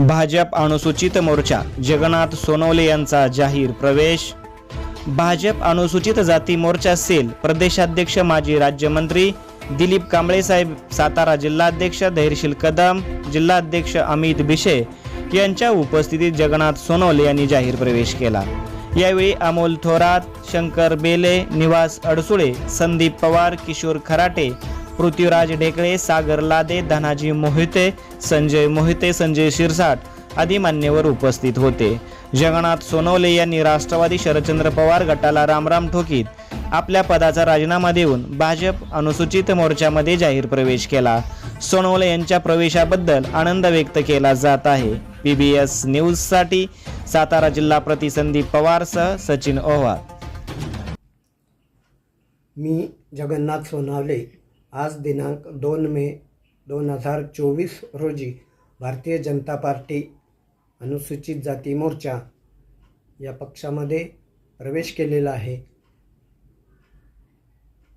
भाजप अनुसूचित मोर्चा जगन्नाथ सोनवले यांचा जाहीर प्रवेश. भाजप अनुसूचित जाती मोर्चा सेल प्रदेशाध्यक्ष माजी राज्यमंत्री दिलीप कांबळे साहेब सातारा जिल्हाध्यक्ष धैर्यशील कदम जिल्हाध्यक्ष अमित बिशे यांच्या उपस्थितीत जगन्नाथ सोनवले यांनी जाहीर प्रवेश केला. यावेळी अमोल थोरात शंकर बेले निवास अडसुळे संदीप पवार किशोर खराटे पृथ्वीराज ढेकळे सागर लादे धनाजी मोहिते संजय मोहिते संजय शिरसाट आदी मान्यवर उपस्थित होते. जगन्नाथ सोनवले यांनी राष्ट्रवादी शरदचंद्र पवार गटाला रामराम ठोकीत आपल्या पदाचा राजीनामा देऊन भाजप अनुसूचित मोर्चामध्ये जाहीर प्रवेश केला. सोनवले यांच्या प्रवेशाबद्दल आनंद व्यक्त केला जात आहे. पी बी एस न्यूजसाठी सातारा जिल्हा प्रतिसंदीप पवारसह सचिन ओव्हाळ. मी जगन्नाथ सोनावले आज दिनांक दोन मे दोन हजार चोवीस रोजी भारतीय जनता पार्टी अनुसूचित जाती मोर्चा या पक्षामध्ये प्रवेश केलेला आहे.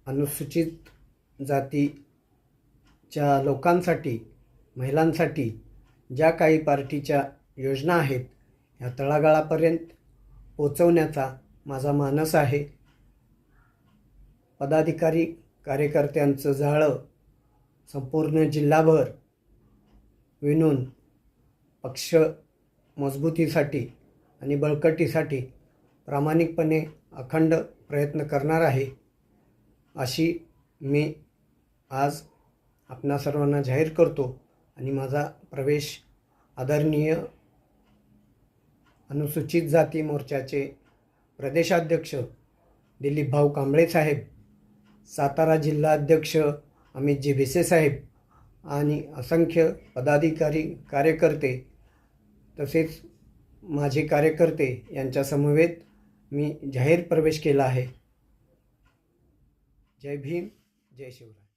अनुसूचित जातीच्या लोकांसाठी महिलांसाठी ज्या काही पार्टीच्या योजना आहेत ह्या तळागाळापर्यंत पोचवण्याचा माझा मानस आहे. पदाधिकारी कार्यकर्त्यांचं जाळं संपूर्ण जिल्हाभर विणून पक्ष मजबूतीसाठी आणि बळकटीसाठी प्रामाणिकपणे अखंड प्रयत्न करणार आहे अशी मी आज आपणा सर्वांना जाहीर करतो आणि माझा प्रवेश आदरणीय अनुसूचित जाती मोर्चाचे प्रदेशाध्यक्ष दिलीप भाऊ कांबळे साहेब सातारा जिल्हाध्यक्ष अमितजी भिसे साहेब आणि असंख्य पदाधिकारी कार्यकर्ते तसेच माझे कार्यकर्ते यांच्या समवेत मी जाहीर प्रवेश केला आहे. जय भीम जय शिवराय.